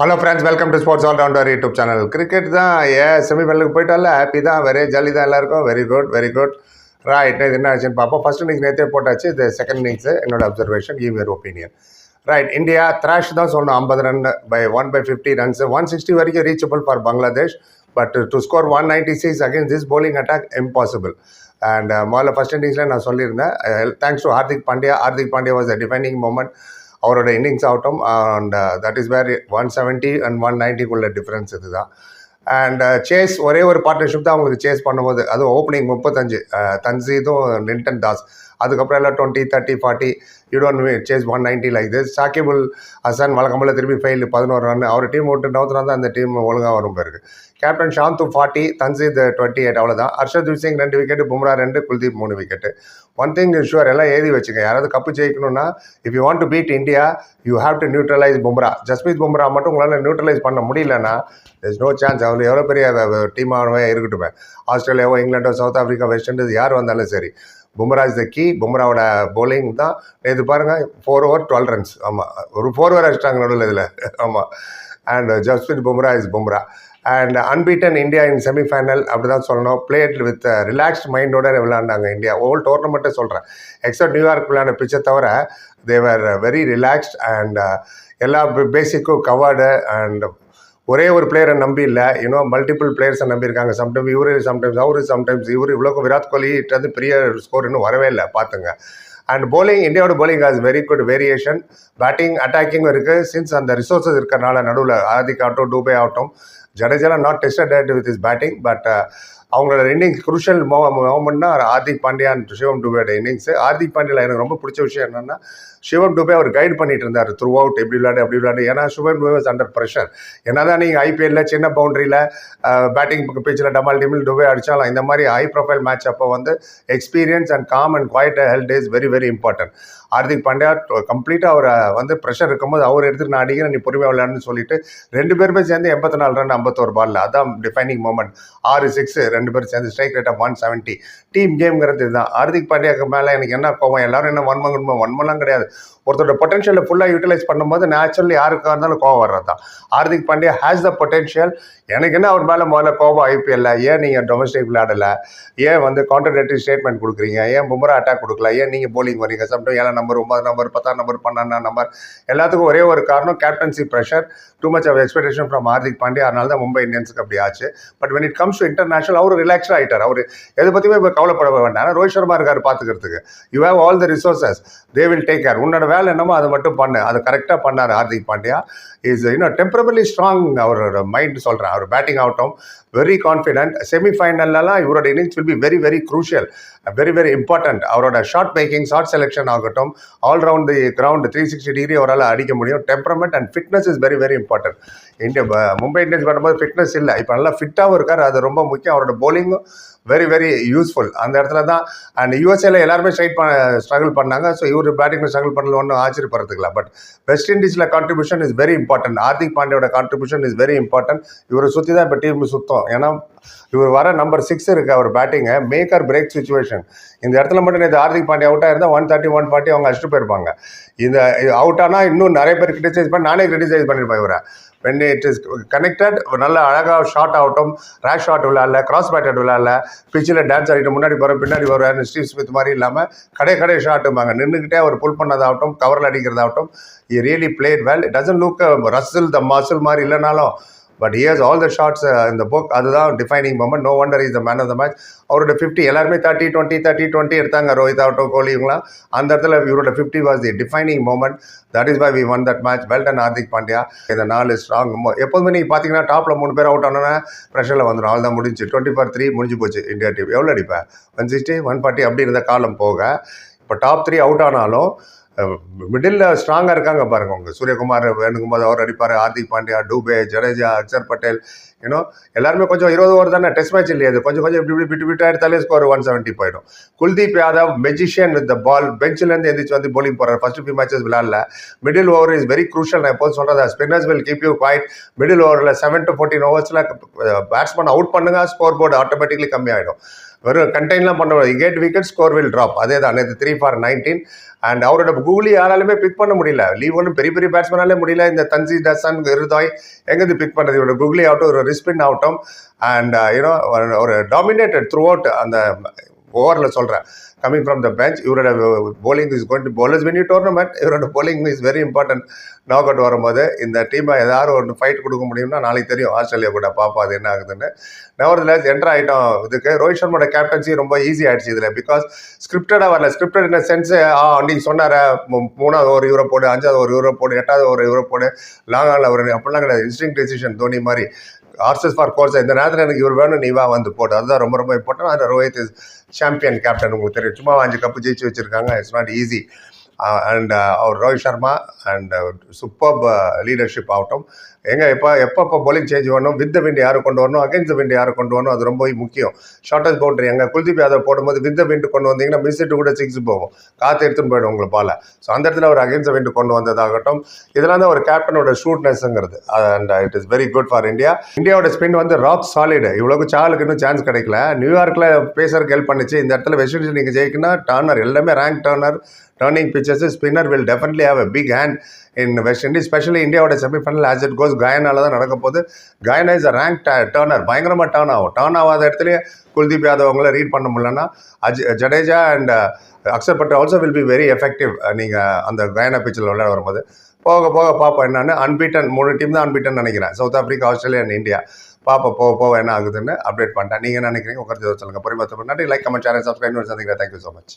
Hello friends welcome to sports all rounder YouTube channel cricket தான் ஏன் செமிஃபைனலுக்கு போயிட்டால ஹாப்பி தான் வெரி ஜாலி தான் எல்லாருக்கும். Very good very good right இது என்ன ஆச்சுன்னு பார்ப்போம். ஃபர்ஸ்ட் இன்னிங்ஸ் நேற்றே போட்டாச்சு இது செகண்ட் இன்னிங்ஸ் என்னோட observation give your opinion right India thrash தான் சொல்லணும். ஐம்பது run by one by fifty runs one sixty வரைக்கும் reachable for Bangladesh but to score one ninety six against this bowling attack impossible and முதல்ல first இன்னிங்ஸில் நான் சொல்லியிருந்தேன். Thanks to Hardik Pandya Hardik Pandya was a defining moment அவரோட innings ஆகட்டும் and that is where one seventy and one நைன்ட்டிக்குள்ள difference இதுதான். And chase uh, ஒரே ஒரு partnership தான் அவங்களுக்கு சேஸ் பண்ணும்போது அது ஓப்பனிங் முப்பத்தஞ்சு uh, தன்சீதும் லிண்டன் தாஸ். அதுக்கப்புறம் எல்லாம் twenty thirty forty you don't chase one ninety like this Shakibul Hasan வழக்கம்போல் திருப்பி ஃபெயில் பதினோரு ரன் அவர் டீம் விட்டு நவுத்துனா தான் அந்த டீம் ஒழுங்காக வரும் பேருக்கு captain Shanto forty Tanzid twenty eight அவ்வளோதான் ஹர்ஷத் சிங் ரெண்டு விக்கெட்டு பும்ரா ரெண்டு குல்தீப் மூணு விக்கெட்டு ஒன் திங் ஷுவர் எல்லாம் எழுதி வச்சுங்க. யாராவது cup ஜெயிக்கணும்னா if you want to beat India you have to neutralize Bumrah. Jasprit Bumrah மட்டும் உங்களால் நியூட்ரலைஸ் பண்ண முடியலன்னா இஸ் நோ சான்ஸ் அவர் எவ்வளோ பெரிய டீமாகவே இருக்கட்டுமே. ஆஸ்திரேலியாவோ இங்கிலாண்டோ சவுத் ஆஃப்ரிக்கா வெஸ்ட் இண்டீஸ் யார் வந்தாலும் சரி பும்ரா இஸ் த கீ பும்ராவோட போலிங் தான். நேற்று பாருங்கள் ஃபோர் ஓவர் டுவெல் ரன்ஸ் ஆமாம் ஒரு ஃபோர் ஓவர் அடிச்சிட்டாங்க நடுவில் இதில். ஆமாம் and Jasprit Bumrah is Bumrah and unbeaten India in semifinal அப்படி தான் சொல்லணும் பிளேட் வித் ரிலாக்ஸ்ட் மைண்டோட விளையாண்டாங்க இந்தியா. ஓல் டோர்னமெண்ட்டை சொல்கிறேன் எக்ஸப்ட் நியூயார்க் விளையாண்ட பிச்சை தவிர தேவர் வெரி ரிலாக்ஸ்ட் அண்ட் எல்லா பேசிக்கும் கவர்டு அண்ட் ஒரே ஒரு பிளேயரை நம்பி இல்லை. இன்னும் மல்டிபிள் பிளேயர்ஸை நம்பியிருக்காங்க சம்டைம் இவரு சம்டைம்ஸ் அவரு சம்டைம்ஸ் இவரு. இவ்வளோ விராட் கோலிட்டது பெரிய ஸ்கோர் இன்னும் வரவே இல்லை பார்த்துங்க. அண்ட் போலிங் இந்தியாவோட bowling has very good variation batting அட்டாக்கிங்கும் இருக்குது சின்ஸ் அந்த ரிசோர்ஸஸ் இருக்கிறனால நடுவில் ஆதிக் ஆகட்டும் டூபே ஆகட்டும். ஜடேஜாலாம் not tested with is batting but அவங்களோட இன்னிங்ஸ் குருஷல் மோமெண்ட்னா ஹார்திக் பாண்டியா அண்ட் சிவம் டுபேயோட இன்னிங்ஸ் ஹார்திக் பாண்டியில் எனக்கு ரொம்ப பிடிச்ச விஷயம் என்னென்னா சிவம் டுபே அவர் கைட் பண்ணிட்டு இருந்தார் த்ரூ அவுட் எப்படி விளையாடு அப்படி விளையாடு. ஏன்னா Shivam Dube was under pressure என்னதான் நீங்கள் ஐபிஎல்ல சின்ன பவுண்டரியில் பேட்டிங் பிச்சில் டமால் டிமில் டுபே அடித்தாலும் இந்த மாதிரி ஹை ப்ரொஃபைல் மேட்ச் அப்போ வந்து experience and calm and quiet health is very very important Hardik Pandya கம்ப்ளீட்டாக அவர் வந்து ப்ரெஷர் இருக்கும்போது அவர் எடுத்துட்டு நான் அடிக்கிறேன் நீ பொறுமையாக விளையாடுன்னு சொல்லிட்டு ரெண்டு பேருமே சேர்ந்து எண்பத்தி நாலு ரன் ஐம்பத்தோரு பாலில் அதான் டிஃபைனிங் மூமெண்ட் ஆறு சிக்ஸ் ரெண்டு பேரும் சேர்ந்து strike rate of one seventy team கேம்ங்கிறது இதுதான். ஹார்திக் பாண்டியாக்கு மேலே எனக்கு என்ன கோவம் எல்லாரும் என்ன வன்மம் மங்கணுமோ ஒன் கிடையாது. ஒருத்தரோட பொட்டன்ஷியலை ஃபுல்லாக யூட்டிலைஸ் பண்ணும்போது நேச்சுரலி யாருக்காக இருந்தாலும் கோவம் வர்றது தான் Hardik Pandya has the potential எனக்கு என்ன அவர் மேலே முதல்ல கோவம் ஐபிஎல்ல ஏன் நீங்கள் டொமஸ்டிக் விளையாடலை? ஏன் வந்து கான்ட்ரடேட்டிவ் ஸ்டேட்மெண்ட் கொடுக்குறீங்க? ஏன் பும்ரா அட்டாக் கொடுக்கல? ஏன் நீங்கள் போலிங் வரீங்க சம்டைம் ஏழாம் நம்பர் ஒன்பது நம்பர் பத்தாம் நம்பர் பன்னெண்டாம் நம்பர் எல்லாத்துக்கும் ஒரே ஒரு காரணம் captaincy pressure too much of expectation from Hardik Pandya. அதனால தான் மும்பை இந்தியன்ஸுக்கு அப்படி ஆச்சு. But when it comes to international அவர் ரிலாக்ஸ்டாக ஆகிட்டார் அவர் எதை பற்றியுமே இப்போ கவலைப்பட வேண்டாம். ஆனால் ரோஹித் சர்மா இருக்கார் பார்த்துக்கிறதுக்கு you have all the resources they will take care உன்னோட வேலை என்னமோ அதை மட்டும் பண்ணு. அதை கரெக்டாக பண்ணார் ஹார்திக் பாண்டியா. இஸ் இன்னும் டெம்பரபிளி ஸ்ட்ராங் அவரோட மைண்ட் சொல்கிறேன் அவர் பேட்டிங் ஆகட்டும் வெரி கான்ஃபிடென்ட் செமிஃபைனல்லாம் இவரோட innings will be very very crucial very very important அவரோட ஷார்ட் மேக்கிங் ஷார்ட் செலெக்ஷன் ஆகட்டும் all round the ground three sixty degree அவரால் அடிக்க முடியும். Temperament and fitness is very very important India Mumbai Indians பண்ணும்போது fitness இல்லை. இப்போ நல்லா ஃபிட்டாகவும் இருக்கார். அது ரொம்ப முக்கியம். அவரோட போலிங்கும் வெரி வெரி யூஸ்ஃபுல் அந்த இடத்துல தான் அண்ட் யூஎஸ்ஏல எல்லாருமே ஸ்ட்ரைட் பண்ண ஸ்ட்ரகிள் பண்ணாங்க. ஸோ இவர் பேட்டிங்கில் ஸ்ட்ரகிள் பண்ணல ஒன்றும் ஆச்சரியப்படுறதுக்கலாம் but West இண்டீஸில் contribution is very important Hardik பாண்டியோட contribution is very important இவரை சுற்றி தான் இப்போ டீம் சுத்தம். ஏன்னா இவர் வர நம்பர் சிக்ஸ் இருக்கு அவர் பேட்டிங்கை மேக் ஆர் பிரேக் சுச்சுவேஷன் இந்த இடத்துல மட்டும் நேற்று ஹார்திக் பாண்டியா அவுட்டாக இருந்தால் ஒன் தேர்ட்டி ஒன் ஃபார்ட்டி அவங்க அடிச்சுட்டு போயிருப்பாங்க. இந்த அவுட் ஆனால் இன்னும் நிறைய பேர் கிரிட்டிசைஸ் பண்ணி நானே கிரிட்டிசைஸ் பண்ணியிருப்பேன் இவரை. வென் இட் இஸ் கனெக்டட் நல்ல அழகாக ஷார்ட் ஆகட்டும் ரேஷ் ஷாட் விளையாடல கிராஸ் பேட்டட் விளையாடல பிச்சில் டான்ஸ் ஆகிட்டு முன்னாடி போகிறோம் பின்னாடி வருவார் ஸ்டீவ் ஸ்மித் மாதிரி இல்லாமல் கடை கடை ஷாட்டும்பாங்க நின்றுக்கிட்டே அவர் புல் பண்ணதாகட்டும் கவரில் அடிக்கிறதாகட்டும் he really played well it doesn't look Russell the muscle மாதிரி இல்லைனாலும் but years all the shots இந்த புக் அதுதான் defining moment no wonder is the man of the match அவரோட ஃபிஃப்டி எல்லாருமே தேர்ட்டி டுவெண்ட்டி தேர்ட்டி டுவெண்ட்டி எடுத்தாங்க. ரோஹித் ஆகட்டும் கோலி இவங்களாம். அந்த இடத்துல இவரோட fifty was the defining moment that is why we won that match well done Hardik Pandya இந்த நாலு ஸ்ட்ராங் எப்போதுமே நீங்கள் பார்த்தீங்கன்னா டாப்பில் மூணு பேர் அவுட் ஆனோன்னா ப்ரெஷரில் வந்துடும் அவ்வளோ தான் முடிஞ்சு டுவெண்ட்டி ஃபார் த்ரீ முடிஞ்சு போச்சு. இந்தியா டீம் எவ்வளோ அடிப்பேன் ஒன் சிக்ஸ்டி ஒன் ஃபார்ட்டி அப்படி இருந்த காலம் போக. இப்போ டாப் த்ரீ அவுட் ஆனாலும் மிடில் ஸ்ட்ராங்காக இருக்காங்க பாருங்க உங்க சூரியகுமார் வேணுகுமார் அவர் அடிப்பார். ஹார்திக் பாண்டியா டூபே ஜடேஜா அக்ஷர் பட்டேல் ஏன்னோ எல்லாருமே கொஞ்சம் இருபது ஓவர் தானே? டெஸ்ட் மேட்ச் இல்லையா அது கொஞ்சம் கொஞ்சம் இப்படி இப்படி விட்டு விட்டு எடுத்தாலே ஸ்கோர் ஒன் செவன்ட்டி போயிடும். Kuldeep Yadav magician with the ball பெஞ்சிலேருந்து எந்திரிச்சு வந்து போலிங் போகிறார் first few matches விளாடல middle over is very crucial நான் எப்போது சொல்கிறதா spinners will keep you quiet middle ஓவரில் செவன் டு ஃபோர்டீன் ஓவர்ஸில் பேட்ஸ்மேன் அவுட் பண்ணுங்க ஸ்கோர் போர்டு ஆட்டோமேட்டிக்லி கம்மியாயிடும். வெறும் கண்டெயின்லாம் பண்ண get wicket score will drop அதே தான் நேற்று த்ரீ ஃபார் நைன்டீன் அண்ட் அவரோட கூகுளி யாராலுமே பிக் பண்ண முடியல. லீவ் ஒன்றும் பெரிய பெரிய பேட்ஸ்மேனாலே முடியல. இந்த தன்சி டசன் இருதாய் எங்கேருந்து பிக் பண்ணுறது இவரோட கூகுளி ஆகட்டும் ஒரு ரிஸ்பின் ஆகட்டும் அண்ட் யூனோ ஒரு டாமினேட்டட் த்ரூ அவுட் அந்த ஓவரில் சொல்கிறேன் கமிங் ஃப்ரம் த பெஞ்ச் இவரோட bowling is going to bowlers win tournament இவரோட bowling is very important knock out வரும்போது இந்த டீமை ஏதாவது ஒன்று ஃபைட் கொடுக்க முடியும்னா நாளைக்கு தெரியும் ஆஸ்திரேலியா கூட பார்ப்போம் அது என்ன ஆகுதுன்னு. நவர்தில் என்டர் ஆகிட்டோம் இதுக்கு ரோஹித் சர்மோட கேப்டன்சி ரொம்ப ஈஸி ஆகிடுச்சு இதில் பிகாஸ் ஸ்கிரிப்டடாக வரல. ஸ்கிரிப்டட் இந்த சென்ஸ் ஆ நீங்கள் சொன்னார மூணாவது ஒரு யூரோ போடு அஞ்சாவது ஒரு யூரோ போடு எட்டாவது ஒரு யூரோ போடு லாங் ஆனில் ஒரு அப்படிலாம் கிடையாது. இன்ஸ்டிங் டெசிஷன் தோனி மாதிரி. ஆர்சஸ் ஃபார் கோர்ஸ் இந்த நேரத்தில் எனக்கு இவர் வேணும் நீ வா வந்து போட்டு அதுதான் ரொம்ப ரொம்ப இம்பார்ட்டன் அதில் ரோஹித் சாம்பியன் கேப்டன் உங்களுக்கு தெரியும். சும்மா அஞ்சு கப்பு ஜெயிச்சு வச்சிருக்காங்க. It's not easy and our Rohit Sharma and super leadership ஆகட்டும். எங்கே எப்போ எப்போ எப்போ bowling சேஞ்ச் வரணும் வித் த விண்ட் கொண்டு வரணும் அகேன்ஸ்ட் விண்டு யார் கொண்டு வரணும் அது ரொம்ப முக்கியம். ஷார்ட்டஸ்ட் பவுண்டரி எங்கே குல்தீப் யாதவ் போடும்போது வித் த கொண்டு வந்தீங்கன்னா மிஸ் கூட சிக்ஸ் போகும். காற்று எடுத்துன்னு போயிடும் உங்களை பால. ஸோ அந்த இடத்துல ஒரு அகேன்ஸ்ட் விண்டு கொண்டு வந்ததாகட்டும். இதெல்லாம் தான் ஒரு கேப்டனோட ஷூட்னஸ்ங்கிறது and it is very good for India இந்தியாவோட ஸ்பின் வந்து ராக் சாலிடு இவ்வளோக்கு சாலுக்கு இன்னும் சான்ஸ் கிடைக்கல. நியூயார்க்கில் பேசருக்கு ஹெல்ப் பண்ணிச்சு. இந்த இடத்துல வெஸ்ட் இண்டீஸ் நீங்கள் ஜெயிக்கணும்னா டர்னர் எல்லாமே rank turner turning pitches spinner will definitely have a big hand in West Indies specially இந்தியாவோட செமிஃபைனல் ஆஸ் இட் கோஸ் கயனால தான் நடக்க போகுது. Guyana is a rank turner பயங்கரமாக டர்ன் ஆகும். டர்ன் ஆகாத இடத்துலயே குல்தீப் யாதவ் அவங்கள ரீட் பண்ண முடியலன்னா அஜ் Jadeja and uh, Axar Patel also will be very effective நீங்கள் அந்த கயனா பிச்சில் விளையாட வரும்போது. போக போக பார்ப்போம் என்னன்னு அன்பீட்டன் மூணு டீம் தான் அன்பீட்டன் நினைக்கிறேன். South Africa Australia and India பார்ப்போம் போக போக என்ன ஆகுதுன்னு அப்டேட் பண்ணிட்டேன். நீங்கள் என்ன நினைக்கிறீங்க? உட்காந்து சொல்லுங்கள் பொறுமை நன்றி. லைக் கமெண்ட் சேனல் சப்ஸ்கிரைப் சந்திக்கிறேன். Thank you so much